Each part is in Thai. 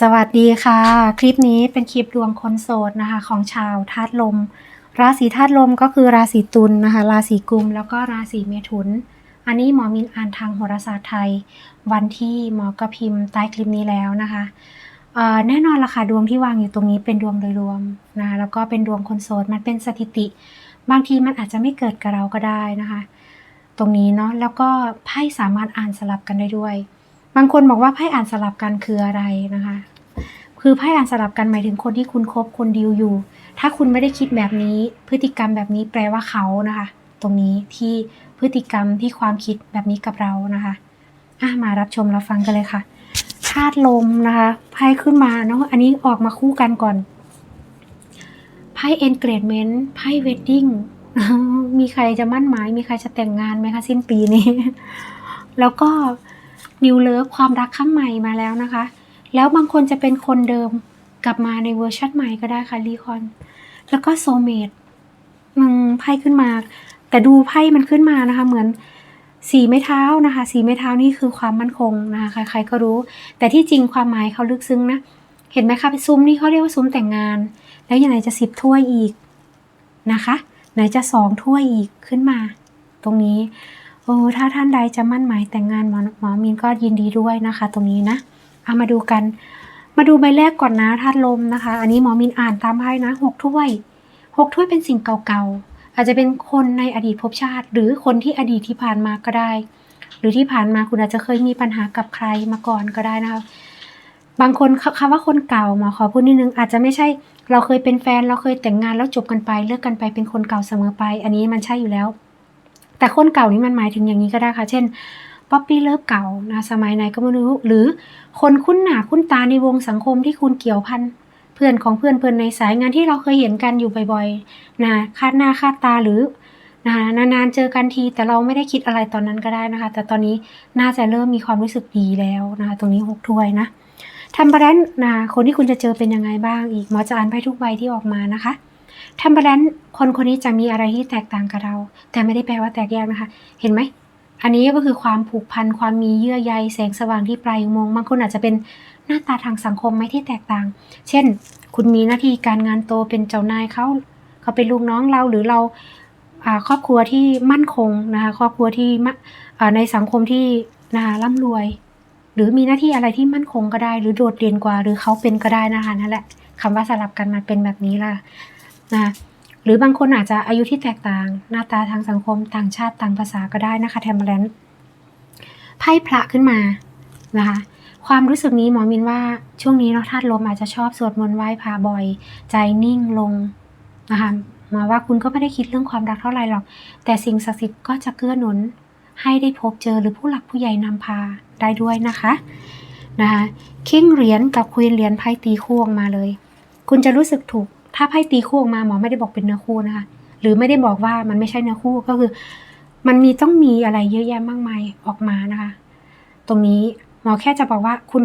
สวัสดีค่ะ คลิปนี้เป็นคลิปดวงคนโสดนะคะ ของชาวธาตุลม ราศีธาตุลมก็คือราศีตุลนะคะ ราศีกุม แล้วก็ราศีเมถุน อันนี้หมอมินอ่านทางโหราศาสตร์ไทย วันที่หมอกระพิมพ์ใต้คลิปนี้แล้วนะคะแน่นอนละค่ะดวงที่วางอยู่ตรงนี้เป็นดวงโดยรวมนะคะแล้วก็เป็นดวงคนโสดมันเป็นสถิติ บางทีมันอาจจะไม่เกิดกับเราก็ได้นะคะ ตรงนี้เนาะแล้วก็ไพ่สามารถอ่านสลับกันได้ด้วย บางคนบอกว่าไพ่อ่านสลับกันคืออะไรนะคะ คือไพ่อ่านสลับกันหมายถึงคนที่คุณคบคนดีลอยู่ ถ้าคุณไม่ได้คิดแบบนี้ พฤติกรรมแบบนี้แปลว่าเขานะคะ ตรงนี้ที่พฤติกรรมที่ความคิดแบบนี้กับเรานะคะอะมารับชมรับฟังกันเลยค่ะธาตุลมนะคะไพ่ขึ้นมาเนาะอันนี้ออกมาคู่กันก่อนไพ่ engagement ไพ่ wedding มีใครจะมั่นหมาย มีใครจะแต่งงานไหมคะ สิ้นปีนี้ แล้วก็ New Love ความรักครั้งใหม่มาแล้วนะคะ แล้วบางคนจะเป็นคนเดิมกลับมาในเวอร์ชันใหม่ก็ได้ค่ะรีคอน แล้วก็โซเมดมันไพ่ขึ้นมา แต่ดูไพ่มันขึ้นมานะคะ เหมือนสีไม้เท้านะคะ สีไม้เท้านี่คือความมั่นคงนะคะใครๆก็รู้ แต่ที่จริงความหมายเขาลึกซึ้งนะ เห็นไหมคะซุ้มนี่เขาเรียกว่าซุ้มแต่งงาน แล้วยังไงจะสิบถ้วยอีกนะคะ ไหนจะสองถ้วยอีกขึ้นมา ตรงนี้ โอ้ถ้าท่านใดจะมั่นหมายแต่งงานหมอหมอมีนก็ยินดีด้วยนะคะ ตรงนี้นะเอามาดูกัน มาดูใบแรกก่อนนะธาตุลมนะคะ อันนี้หมอมินอ่านตามไพ่นะหกถ้วยหกถ้วยเป็นสิ่งเก่าๆ อาจจะเป็นคนในอดีตภพชาติ หรือคนที่อดีตที่ผ่านมาก็ได้ หรือที่ผ่านมาคุณอาจจะเคยมีปัญหากับใครมาก่อนก็ได้นะคะบางคนคคำว่าคนเก่าหมอขอพูดนิดนึงอาจจะไม่ใช่ เราเคยเป็นแฟนเราเคยแต่งงานแล้วจบกันไปเลิกกันไปเป็นคนเก่าเสมอไป อันนี้มันใช่อยู่แล้ว แต่คนเก่านี่มันหมายถึงอย่างนี้ก็ได้ค่ะ เช่นป๊อปปี้เลิฟเก่านะสมัยไหนก็ไม่รู้ หรือคนคุ้นหน้าคุ้นตาในวงสังคมที่คุณเกี่ยวพันเพื่อนของเพื่อนเพื่อนในสายงานที่เราเคยเห็นกันอยู่บ่อยๆนะคาดหน้าคาดตาหรือนะนานๆเจอกันทีแต่เราไม่ได้คิดอะไรตอนนั้นก็ได้นะคะ แต่ตอนนี้น่าจะเริ่มมีความรู้สึกดีแล้วนะคะตรงนี้หกถ้วยนะทำบาลานซ์นะคนที่คุณจะเจอเป็นยังไงบ้างอีกหมอจะอ่านไพ่ทุกใบที่ออกมานะคะ ทำบาลานซ์คนคนนี้จะมีอะไรที่แตกต่างกับเรา แต่ไม่ได้แปลว่าแตกแยกนะคะ เห็นไหม อันนี้ก็คือความผูกพัน ความมีเยื่อใย แสงสว่างที่ปลายอุโมงค์บางคนอาจจะเป็นหน้าตาทางสังคมไม่ที่แตกต่าง เช่น คุณมีหน้าที่การงานโตเป็นเจ้านายเขาเขาเป็นลูกน้องเราหรือเราครอบครัวที่มั่นคงนะคะครอบครัวที่ในสังคมที่นะคะร่ำรวย หรือมีหน้าที่อะไรที่มั่นคงก็ได้ หรือโดดเด่นกว่า หรือเขาเป็นก็ได้นะคะนั่นแหละคำว่าสลับกันมาเป็นแบบนี้ล่ะ นะหรือบางคนอาจจะอายุที่แตกต่าง หน้าตาทางสังคมต่างชาติต่างภาษาก็ได้นะคะแทมเบลนไพ่พระขึ้นมานะคะความรู้สึกนี้หมอมินว่าช่วงนี้เนาะธาตุลมอาจจะชอบสวดมนต์ไหว้พระบ่อย ใจนิ่งลงนะคะหมอว่าคุณก็ไม่ได้คิดเรื่องความรักเท่าไหร่หรอก แต่สิ่งศักดิ์สิทธิ์ก็จะเกื้อหนุน ให้ได้พบเจอหรือผู้หลักผู้ใหญ่นำพาได้ด้วยนะคะนะคะคิงเหรียญกับควีนเหรียญไพ่ตีคู่ออกมาเลย คุณจะรู้สึกถูก ถ้าไพ่ตีคู่ออกมาหมอไม่ได้บอกเป็นเนื้อคู่นะคะ หรือไม่ได้บอกว่ามันไม่ใช่เนื้อคู่ก็คือ มันมีต้องมีอะไรเยอะแยะมากมายออกมานะคะ ตรงนี้หมอแค่จะบอกว่าคุณ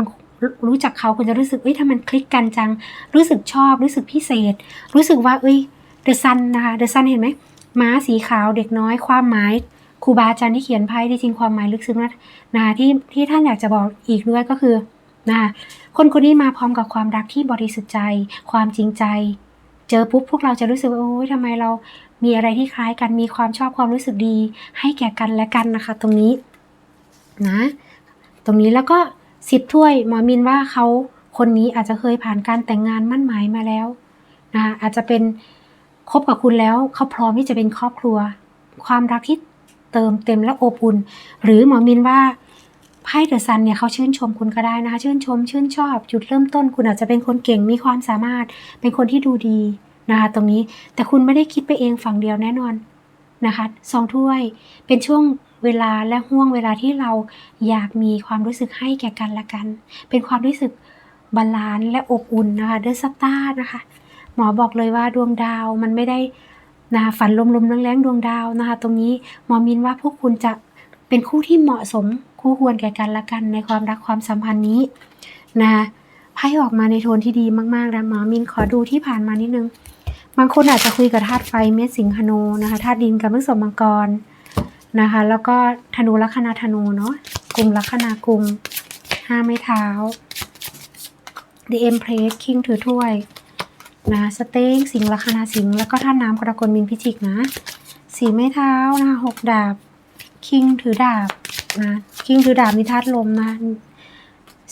รู้จักเขาคุณจะรู้สึกเอ้ยถ้ามันคลิกกันจัง รู้สึกชอบรู้สึกพิเศษ รู้สึกว่า เอ้ยเดอะซันนะคะเดอะซันเห็นไหมม้าสีขาวเด็กน้อยความหมายครูบาอาจารย์ที่เขียนไพ่ที่จริงความหมายลึกซึ้งนะนะที่ที่ท่านอยากจะบอกอีกด้วยก็คือนะคะคนคนนี้มาพร้อมกับความรักที่บริสุทธิ์ใจ ความจริงใจ เจอปุ๊บพวกเราจะรู้สึกว่าโอ้ยทำไมเรามีอะไรที่คล้ายกันมีความชอบความรู้สึกดี ให้แก่กันและกันนะคะ ตรงนี้นะตรงนี้แล้วก็สิบถ้วยหมอมินว่าเขาคนนี้อาจจะเคยผ่านการแต่งงานมั่นหมายมาแล้วนะคะอาจจะเป็นคบกับคุณแล้วเขาพร้อมที่จะเป็นครอบครัว ความรักที่เติมเต็มและอบอุ่น หรือหมอมินว่า ไพ่เดอะซันเนี่ยเขาชื่นชมคุณก็ได้นะคะ ชื่นชม ชื่นชอบจุดเริ่มต้น คุณอาจจะเป็นคนเก่งมีความสามารถ เป็นคนที่ดูดีนะคะ ตรงนี้แต่คุณไม่ได้คิดไปเองฝั่งเดียวแน่นอนนะคะสองถ้วยเป็นช่วงเวลาและห่วงเวลาที่เราอยากมีความรู้สึกให้แก่กันและกัน เป็นความรู้สึกบาลานซ์และอบอุ่นนะคะเดอะสตาร์นะคะ หมอบอกเลยว่าดวงดาวมันไม่ได้นะคะฝันลมๆแรงๆดวงดาวนะคะ ตรงนี้หมอมินว่าพวกคุณจะเป็นคู่ที่เหมาะสม คู่ควรแก่กันและกันในความรักความสัมพันธ์นี้นะคะไพ่ออกมาในโทนที่ดีมากๆแล้วหมอมินขอดูที่ผ่านมานิดนึง บางคนอาจจะคุยกับธาตุไฟเมษสิงหนูนะคะธาตุดินกับพฤษภมังกรนะคะ แล้วก็ธนูลัคนาธนูเนาะกลุ่มลัคนากลุ่มห้าไม้เท้า The Empress King ถือถ้วยนะสเต็งสิงลัคนาสิงแล้วก็ท่านน้ำกระกลมินพิจิกนะสีไม้เท้านะหกดาบคิงถือดาบนะ คิงถือดาบมีธาตุลมนะ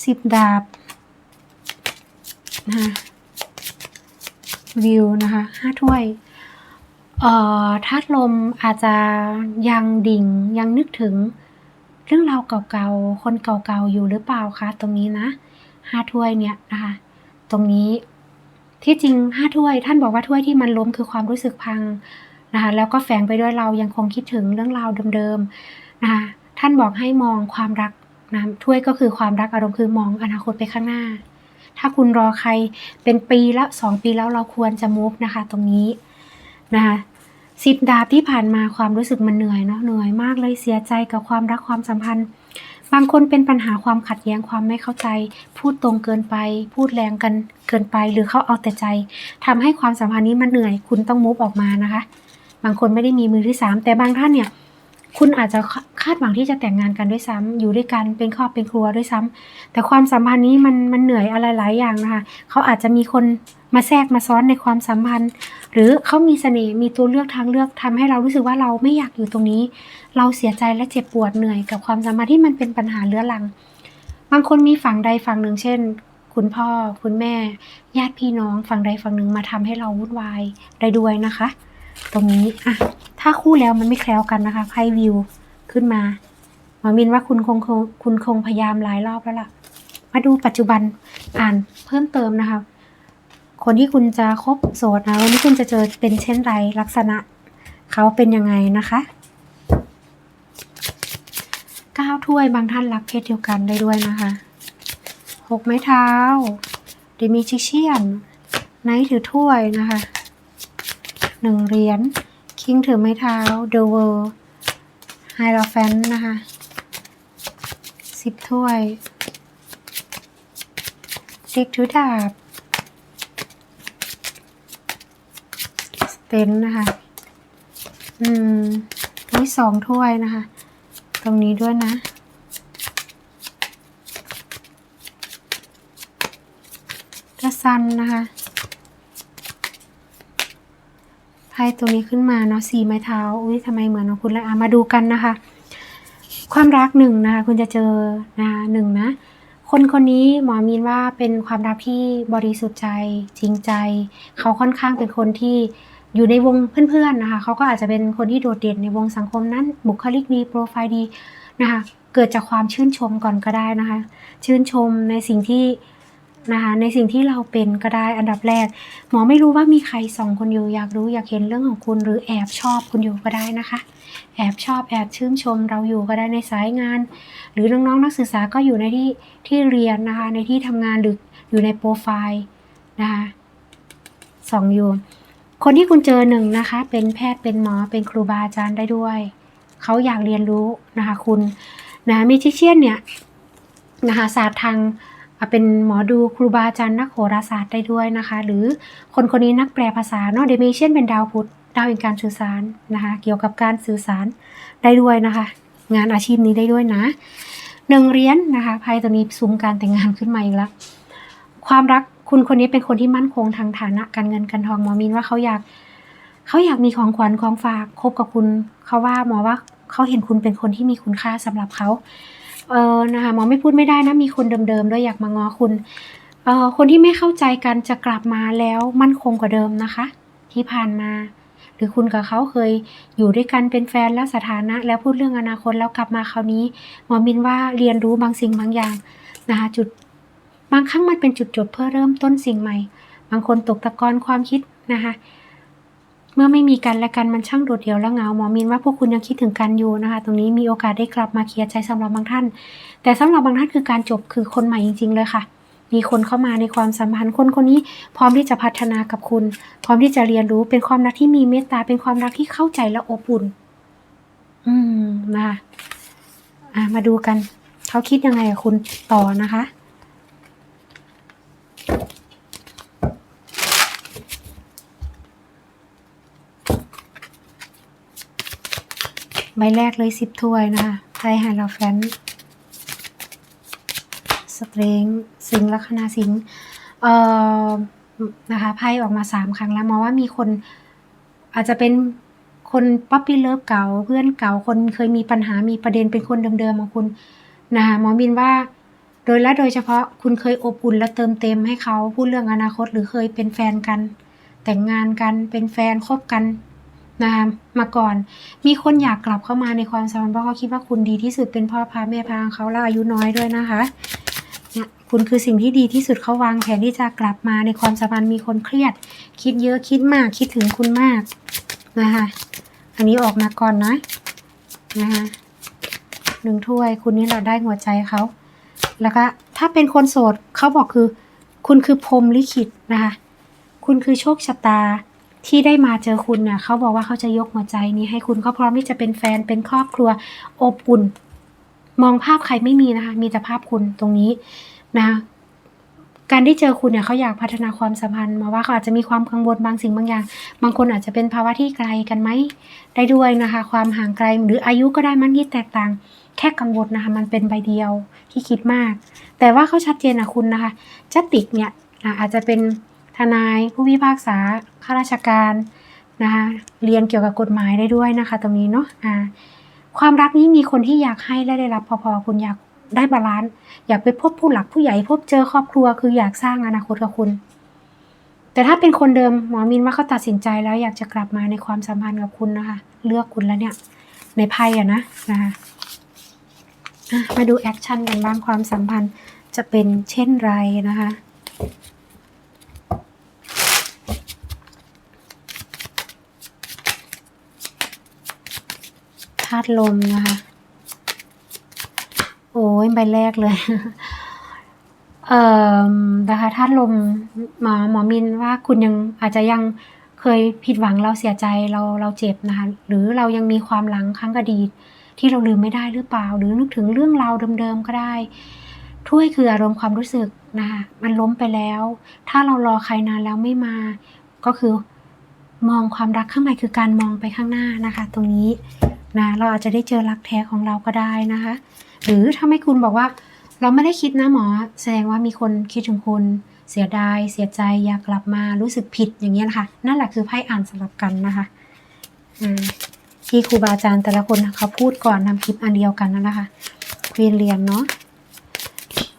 สิบดาบนะวิวนะคะห้าถ้วยเอ่อธาตุลมอาจจะยังดิ่งยังนึกถึงเรื่องราวเก่าๆ คนเก่าๆ อยู่หรือเปล่าคะตรงนี้นะห้าถ้วยเนี่ยนะคะตรงนี้ที่จริงห้าถ้วย ท่านบอกว่าถ้วยที่มันล้มคือความรู้สึกพังนะคะแล้วก็แฝงไปด้วยเรายังคงคิดถึงเรื่องราวเดิมๆนะคะ ท่านบอกให้มองความรักนะถ้วยก็คือความรักอารมณ์คือมองอนาคตไปข้างหน้า ถ้าคุณรอใครเป็นปีแล้วสองปีแล้วเราควรจะมูฟนะคะ ตรงนี้นะคะสิบดาบที่ผ่านมาความรู้สึกมันเหนื่อยเนาะเหนื่อยมากเลยเสียใจกับความรักความสัมพันธ์ บางคนเป็นปัญหาความขัดแย้งความไม่เข้าใจ พูดตรงเกินไป พูดแรงกันเกินไป หรือเขาเอาแต่ใจทำให้ความสัมพันธ์นี้มันเหนื่อยคุณต้องมูฟออกมานะคะ บางคนไม่ได้มีมือที่สามแต่บางท่านเนี่ย คุณอาจจะคาดหวังที่จะแต่งงานกันด้วยซ้ำอยู่ด้วยกันเป็นครอบเป็นครัวด้วยซ้ำแต่ความสัมพันธ์นี้มันมันเหนื่อยอะไรหลายอย่างนะคะเขาอาจจะมีคนมาแทรกมาซ้อนในความสัมพันธ์ หรือเขามีเสน่ห์มีตัวเลือกทางเลือกทำให้เรารู้สึกว่าเราไม่อยากอยู่ตรงนี้ เราเสียใจและเจ็บปวดเหนื่อยกับความสัมพันธ์ที่มันเป็นปัญหาเรื้อรัง บางคนมีฝั่งใดฝั่งหนึ่งเช่น คุณพ่อ คุณแม่ ญาติพี่น้องฝั่งใดฝั่งหนึ่งมาทำให้เราวุ่นวายได้ด้วยนะคะ ตรงนี้อะถ้าคู่แล้วมันไม่แคล้วกันนะคะไพ่วิวขึ้นมาหมอมินว่าคุณคงคงคุณคงพยายามหลายรอบแล้วล่ะ มาดูปัจจุบันอ่านเพิ่มเติมนะคะ คนที่คุณจะคบโสดนะวันนี้คุณจะเจอเป็นเช่นไรลักษณะ เขาเป็นยังไงนะคะเก้าถ้วยบางท่านรักเพศเดียวกันได้ด้วยนะคะหกไม้เท้าเดมิจิเชียนไนท์ถือถ้วยนะคะ หนึ่งเหรียญคิงถือไม้เท้าเดอะเวิร์ไฮราแฟนนะคะสิบถ้วยเด็กถือดาบสเตนนะคะ อืมนี่สองถ้วยนะคะ ตรงนี้ด้วยนะกระซันนะคะ ไพ่ตัวนี้ขึ้นมาเนาะสี่ไม้เท้าอุ้ยทำไมเหมือนของคุณเลยอะมาดูกันนะคะ ความรักหนึ่งนะคะคุณจะเจอนะหนึ่งนะ คนคนนี้หมอมีนว่าเป็นความรักที่บริสุทธิ์ใจจริงใจ เขาค่อนข้างเป็นคนที่อยู่ในวงเพื่อนๆนะคะเขาก็อาจจะเป็นคนที่โดดเด่นในวงสังคมนั้น บุคลิกดีโปรไฟล์ดีนะคะเกิดจากความชื่นชมก่อนก็ได้นะคะ ชื่นชมในสิ่งที่ นะคะในสิ่งที่เราเป็นก็ได้อันดับแรก หมอไม่รู้ว่ามีใครส่องคุณอยู่อยากรู้อยากเห็นเรื่องของคุณ หรือแอบชอบคุณอยู่ก็ได้นะคะ แอบชอบแอบชื่นชมเราอยู่ก็ได้ในสายงาน หรือน้องๆนักศึกษาก็อยู่ในที่ที่เรียนนะคะในที่ทำงานหรืออยู่ในโปรไฟล์นะคะส่องอยู่ คนที่คุณเจอหนึ่งนะคะ เป็นแพทย์เป็นหมอเป็นครูบาอาจารย์ได้ด้วย เขาอยากเรียนรู้นะคะคุณนะมิจิเชียนเนี่ยนะคะศาสตร์ทาง เป็นหมอดูครูบาอาจารย์นักโหราศาสตร์ได้ด้วยนะคะ หรือคนคนนี้นักแปลภาษาเนาะเดมิเชียนเป็นดาวพุธดาวแห่งการสื่อสารนะคะ เกี่ยวกับการสื่อสารได้ด้วยนะคะ งานอาชีพนี้ได้ด้วยนะหนึ่งเหรียญนะคะไพ่ตัวนี้ซุ้มการแต่งงานขึ้นมาอีกแล้วความรักคุณคนนี้เป็นคนที่มั่นคงทางฐานะการเงินการทองหมอมินว่าเขาอยากเขาอยากมีของขวัญของฝากคบกับคุณเขาว่าหมอว่าเขาเห็นคุณเป็นคนที่มีคุณค่าสำหรับเขา เออนะคะหมอไม่พูดไม่ได้นะ มีคนเดิมๆด้วยอยากมางอคุณเออคนที่ไม่เข้าใจกันจะกลับมาแล้วมั่นคงกว่าเดิมนะคะ ที่ผ่านมา หรือคุณกับเขาเคยอยู่ด้วยกันเป็นแฟนแล้วสถานะ แล้วพูดเรื่องอนาคตแล้วกลับมาคราวนี้หมอมินว่าเรียนรู้บางสิ่งบางอย่างนะคะจุดบางครั้งมันเป็นจุดจบเพื่อเริ่มต้นสิ่งใหม่ บางคนตกตะกอนความคิดนะคะ เมื่อไม่มีกันและกันมันช่างโดดเดี่ยวและเหงาหมอมินว่าพวกคุณยังคิดถึงกันอยู่นะคะ ตรงนี้มีโอกาสได้กลับมาเคลียร์ใจสำหรับบางท่าน แต่สำหรับบางท่านคือการจบคือคนใหม่จริง ๆ เลยค่ะ มีคนเข้ามาในความสัมพันธ์คนคนนี้พร้อมที่จะพัฒนากับคุณ พร้อมที่จะเรียนรู้เป็นความรักที่มีเมตตาเป็นความรักที่เข้าใจและอบอุ่น อืมนะคะอะมาดูกัน เขาคิดยังไงกับคุณต่อนะคะ ใบแรกเลยสิบถ้วยนะคะไพ่ไฮลาแฟนสเตรงสิงลัคนาสิงเอ่อนะคะไพ่ออกมาสามครั้งแล้วมองว่ามีคนอาจจะเป็นคนป๊อปปี้เลิฟเก่าเพื่อนเก่าคนเคยมีปัญหามีประเด็นเป็นคนเดิมๆของคุณนะคะหมอมินว่าโดยและโดยเฉพาะคุณเคยอบอุ่นและเติมเต็มให้เขาพูดเรื่องอนาคตหรือเคยเป็นแฟนกัน แต่งงานกันเป็นแฟนคบกัน นะคะมาก่อน มีคนอยากกลับเข้ามาในความสัมพันธ์เพราะเขาคิดว่าคุณดีที่สุดเป็นพ่อพาแม่พางเขาแล้วอายุน้อยด้วยนะคะเนี่ยคุณคือสิ่งที่ดีที่สุดเขาวางแผนที่จะกลับมาในความสัมพันธ์มีคนเครียด คิดเยอะคิดมากคิดถึงคุณมากนะคะอันนี้ออกมาก่อนนะนะคะหนึ่งถ้วยคุณนี่เราได้หัวใจเขาแล้วก็ถ้าเป็นคนโสดเขาบอกคือ คุณคือพรมลิขิตนะคะ คุณคือโชคชะตา ที่ได้มาเจอคุณเนี่ยเขาบอกว่าเขาจะยกหัวใจนี้ให้คุณเขาพร้อมที่จะเป็นแฟนเป็นครอบครัวอบอุ่น มองภาพใครไม่มีนะคะ มีแต่ภาพคุณตรงนี้นะการได้เจอคุณเนี่ยเขาอยากพัฒนาความสัมพันธ์ มาว่าเขาอาจจะมีความกังวลบางสิ่งบางอย่าง บางคนอาจจะเป็นภาวะที่ไกลกันไหมได้ด้วยนะคะ ความห่างไกลหรืออายุก็ได้มันที่แตกต่าง แค่กังวลนะคะ มันเป็นใบเดียวที่คิดมาก แต่ว่าเขาชัดเจนนะคุณนะคะจติกเนี่ยอาจจะเป็น ทนายผู้พิพากษาข้าราชการนะคะเรียนเกี่ยวกับกฎหมายได้ด้วยนะคะ ตรงนี้เนาะอ่าความรักนี้มีคนที่อยากให้และได้รับพอๆคุณอยากได้บาลานซ์อยากไปพบผู้หลักผู้ใหญ่พบเจอครอบครัวคืออยากสร้างอนาคตกับคุณ แต่ถ้าเป็นคนเดิมหมอมินว่าเขาตัดสินใจแล้วอยากจะกลับมาในความสัมพันธ์กับคุณนะคะ เลือกคุณแล้วเนี่ย ในไพ่อะนะนะคะอะมาดูแอคชั่นกันบ้างความสัมพันธ์จะเป็นเช่นไรนะคะาตุลมนะคะ โอ้ยใบแรกเลย เอ่อนะคะธาตุลมหมอหมอมินว่าคุณยังอาจจะยังเคยผิดหวังเราเสียใจเราเราเจ็บนะคะ หรือเรายังมีความหลังครั้งอดีตที่เราลืมไม่ได้หรือเปล่า หรือนึกถึงเรื่องราวเดิมๆก็ได้ถ้วยคืออารมณ์ความรู้สึกนะคะมันล้มไปแล้ว ถ้าเรารอใครนานแล้วไม่มา ก็คือมองความรักข้างในคือการมองไปข้างหน้านะคะ ตรงนี้ นะเราอาจจะได้เจอรักแท้ของเราก็ได้นะคะ หรือถ้าไม่คุณบอกว่า เราไม่ได้คิดนะหมอ แสดงว่ามีคนคิดถึงคุณเสียดายเสียใจอยากกลับมารู้สึกผิดอย่างเงี้ยนะคะนั่นแหละคือไพ่อ่านสลับกันนะคะที่ครูบาอาจารย์แต่ละคนเขาพูดก่อนทำคลิปอันเดียวกันนั่นแหละค่ะเรียนเรียนเนาะ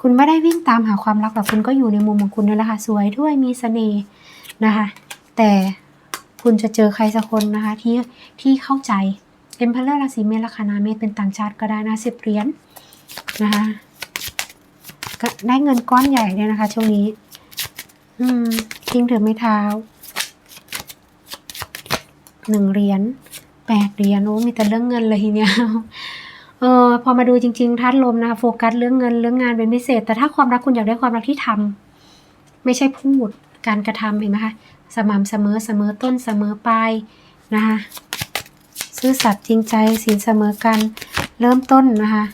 คุณไม่ได้วิ่งตามหาความรักหรอกคุณก็อยู่ในมุมของคุณนี่แหละค่ะสวยด้วยมีเสน่ห์นะคะ แต่คุณจะเจอใครสักคนนะคะที่ที่เข้าใจ เอ็มพลเลอร์ราศีเมษลัคนาเมษเป็นต่างชาติก็ได้นะสิบเหรียญนะคะก็ได้เงินก้อนใหญ่เลยนะคะ ช่วงนี้ อืมทิ้งถือไม่เท้าหนึ่งเหรียญแปดเหรียญโอ้มีแต่เรื่องเงินเลยทีเนี้ยเออพอมาดูจริงๆธาตุลมนะคะโฟกัสเรื่องเงินเรื่องงานเป็นพิเศษ แต่ถ้าความรักคุณอยากได้ความรักที่ทำไม่ใช่พูดการกระทำเห็นไหมคะสม่ำเสมอเสมอต้นเสมอปลายนะคะ ซื่อสัตย์จริงใจศีลเสมอกัน เริ่มต้นนะคะ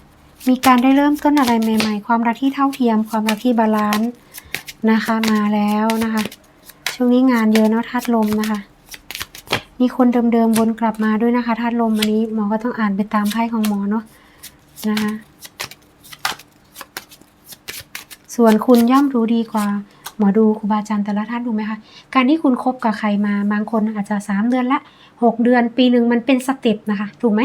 มีการได้เริ่มต้นอะไรใหม่ ๆ ความรักที่เท่าเทียม ความรักที่บาลานซ์นะคะ มาแล้วนะคะ ช่วงนี้งานเยอะเนาะธาตุลมนะคะ มีคนเดิมๆวนกลับมาด้วยนะคะธาตุลมอันนี้หมอก็ต้องอ่านไปตามไพ่ของหมอเนาะนะคะส่วนคุณย่อมรู้ดีกว่าหมอดูครูบาอาจารย์แต่ละท่านดูไหมคะ การที่คุณคบกับใครมาบางคนอาจจะสามเดือนละ หกเดือนปีหนึ่งมันเป็นสเต็ปนะคะ ถูกไหม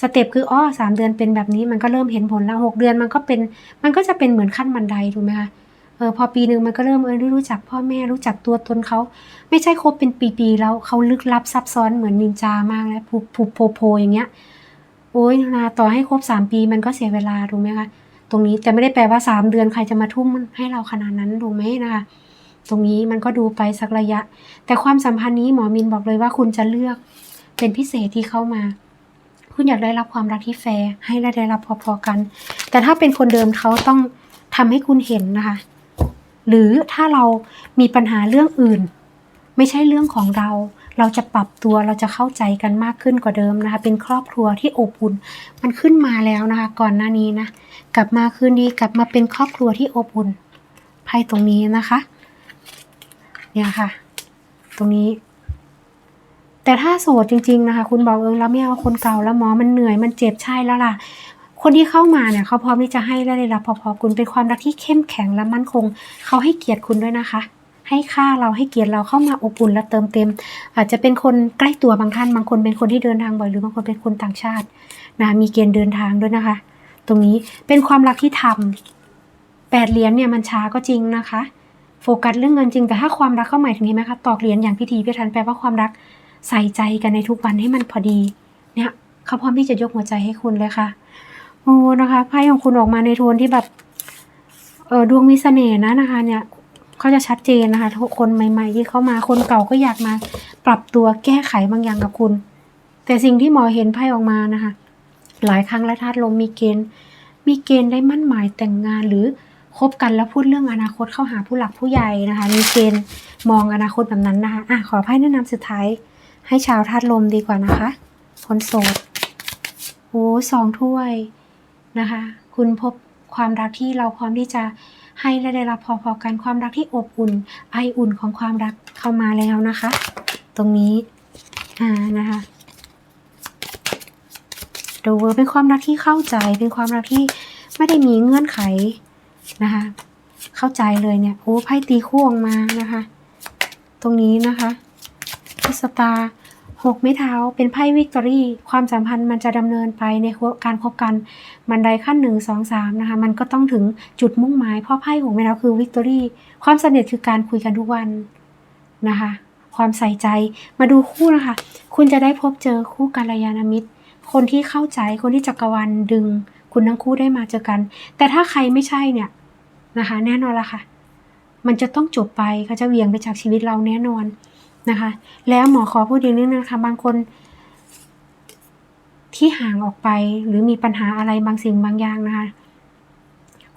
สเต็ปคืออ้อสามเดือนเป็นแบบนี้มันก็เริ่มเห็นผลแล้วหกเดือนมันก็เป็นมันก็จะเป็นเหมือนขั้นบันไดถูกไหมคะเออพอปีหนึ่งมันก็เริ่มเออรู้จักพ่อแม่รู้จักตัวตนเขา ไม่ใช่คบเป็นปีๆแล้วเขาลึกลับซับซ้อนเหมือนนินจามากแล้วผูผูโพโพอย่างเงี้ยโอ้ยนาต่อให้ครบสามปีมันก็เสียเวลาถูกไหมคะตรงนี้แต่ไม่ได้แปลว่าสามเดือนใครจะมาทุ่มให้เราขนาดนั้นถูกไหมนะคะ ตรงนี้มันก็ดูไปสักระยะ แต่ความสัมพันธ์นี้หมอมินบอกเลยว่าคุณจะเลือกเป็นพิเศษที่เข้ามา คุณอยากได้รับความรักที่แฟร์ให้และได้รับพอๆกัน แต่ถ้าเป็นคนเดิมเขาต้องทำให้คุณเห็นนะคะ หรือถ้าเรามีปัญหาเรื่องอื่น ไม่ใช่เรื่องของเรา เราจะปรับตัวเราจะเข้าใจกันมากขึ้นกว่าเดิมนะคะ เป็นครอบครัวที่อบอุ่นมันขึ้นมาแล้วนะคะ ก่อนหน้านี้นะกลับมาคืนดีกลับมาเป็นครอบครัวที่อบอุ่นไพ่ตรงนี้นะคะ เนี่ยค่ะ ตรงนี้ แต่ถ้าโสดจริง ๆ นะคะ คุณบอกเออแล้วไม่เอาคนเก่าแล้วหมอมันเหนื่อยมันเจ็บใช่แล้วล่ะ คนที่เข้ามาเนี่ยเขาพร้อมที่จะให้และได้รับพอๆคุณเป็นความรักที่เข้มแข็งและมั่นคง เขาให้เกียรติคุณด้วยนะคะให้ค่าเราให้เกียรติเราเข้ามาอบอุ่นและเติมเต็ม อาจจะเป็นคนใกล้ตัวบางท่าน บางคนเป็นคนที่เดินทางบ่อยหรือบางคนเป็นคนต่างชาตินะมีเกณฑ์เดินทางด้วยนะคะ ตรงนี้เป็นความรักที่ทำแปดเหรียญเนี่ยมันช้าก็จริงนะคะ โฟกัสเรื่องเงินจริง แต่ถ้าความรักเข้าหมายถึงนี้ไหมคะตอกเหรียญอย่างพิธีพิถันแปลว่าความรักใส่ใจกันในทุกวันให้มันพอดี เนี่ยเขาพร้อมที่จะยกหัวใจให้คุณเลยค่ะโอ้นะคะไพ่ของคุณออกมาในโทนที่แบบเออดวงมีเสน่ห์นะนะคะ เนี่ยเขาจะชัดเจนนะคะทุกคนใหม่ ๆ ที่เข้ามาคนเก่าก็อยากมา ปรับตัวแก้ไขบางอย่างกับคุณ แต่สิ่งที่หมอเห็นไพ่ออกมานะคะ หลายครั้งและธาตุลมมีเกณฑ์มีเกณฑ์ได้มั่นหมายแต่งงานหรือ คบกันแล้วพูดเรื่องอนาคตเข้าหาผู้หลักผู้ใหญ่นะคะ มีเกณฑ์มองอนาคตแบบนั้นนะคะอะขอไพ่แนะนำสุดท้าย ให้ชาวธาตุลมดีกว่านะคะคนโสดโอ้สองถ้วยนะคะ คุณพบความรักที่เราพร้อมที่จะให้และได้รับพอๆกันความรักที่อบอุ่น ไออุ่นของความรักเข้ามาแล้วนะคะ ตรงนี้อ่านะคะดูเป็นความรักที่เข้าใจเป็นความรักที่ไม่ได้มีเงื่อนไข นะคะ เข้าใจเลยเนี่ยโอ้ไพ่ตีคู่ออกมานะคะ ตรงนี้นะคะพิสตาหกไม้เท้าเป็นไพ่วิกตอรี่ ความสัมพันธ์มันจะดำเนินไปในการคบกันบันไดขั้นหนึ่งสองสามนะคะ มันก็ต้องถึงจุดมุ่งหมาย เพราะไพ่หกไม้เท้าคือวิกตอรี่ ความสำเร็จคือการคุยกันทุกวันนะคะ ความใส่ใจมาดูคู่นะคะ คุณจะได้พบเจอคู่กัลยาณมิตร คนที่เข้าใจคนที่จักรวาลดึง คุณทั้งคู่ได้มาเจอกัน แต่ถ้าใครไม่ใช่เนี่ยนะคะ แน่นอนละค่ะ มันจะต้องจบไปเขาจะเวียงไปจากชีวิตเราแน่นอนนะคะ แล้วหมอขอพูดอีกนิดนึงนะคะ บางคน ที่ห่างออกไปหรือมีปัญหาอะไรบางสิ่งบางอย่างนะคะ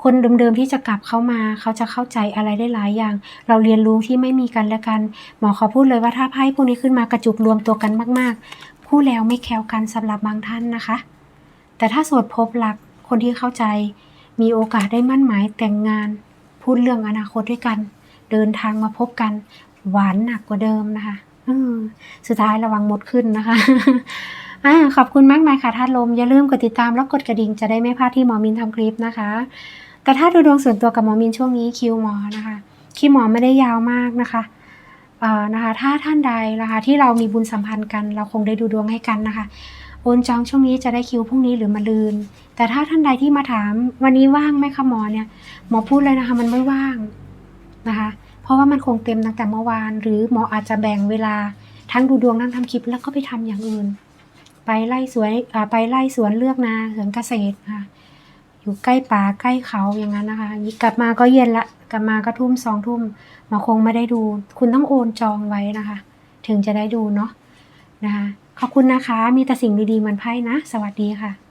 คนเดิมๆที่จะกลับเข้ามา เขาจะเข้าใจอะไรได้หลายอย่าง เราเรียนรู้ที่ไม่มีกันและกัน หมอขอพูดเลยว่าถ้าไพ่พวกนี้ขึ้นมากระจุกรวมตัวกันมาก ๆ คู่แล้วไม่แคล้วกันสำหรับบางท่านนะคะ แต่ถ้าโสดพบรัก คนที่เข้าใจ มีโอกาสได้มั่นหมายแต่งงาน พูดเรื่องอนาคตด้วยกัน เดินทางมาพบกัน หวานหนักกว่าเดิมนะคะสุดท้ายระวังหมดขึ้นนะคะอขอบคุณมากมายค่ะท่านลม อย่าลืมกดติดตามแล้วกดกระดิ่งจะได้ไม่พลาดที่หมอมินทำคลิปนะคะ แต่ถ้าดูดวงส่วนตัวกับหมอมินช่วงนี้คิวหมอนะคะคิวหมอไม่ได้ยาวมากนะคะเอ่อนะคะ ถ้าท่านใดนะคะที่เรามีบุญสัมพันธ์กัน เราคงได้ดูดวงให้กันนะคะ โอนจองช่วงนี้จะได้คิวพรุ่งนี้หรือมะลืน แต่ถ้าท่านใดที่มาถามวันนี้ว่างไหมคะหมอเนี่ย หมอพูดเลยนะคะมันไม่ว่างนะคะ เพราะว่ามันคงเต็มตั้งแต่เมื่อวาน หรือหมออาจจะแบ่งเวลาทั้งดูดวงทั้งทำคลิปแล้วก็ไปทำอย่างอื่น ไปไล่สวนไปไล่สวนเลือกนาสวนเกษตรค่ะ อยู่ใกล้ป่าใกล้เขาอย่างนั้นนะคะ กลับมาก็เย็นละกลับมาก็ทุ่มสองทุ่มหมอคงไม่ได้ดู คุณต้องโอนจองไว้นะคะ ถึงจะได้ดูเนาะนะคะ ขอบคุณนะคะ มีแต่สิ่งดีๆมันไพ่นะ สวัสดีค่ะ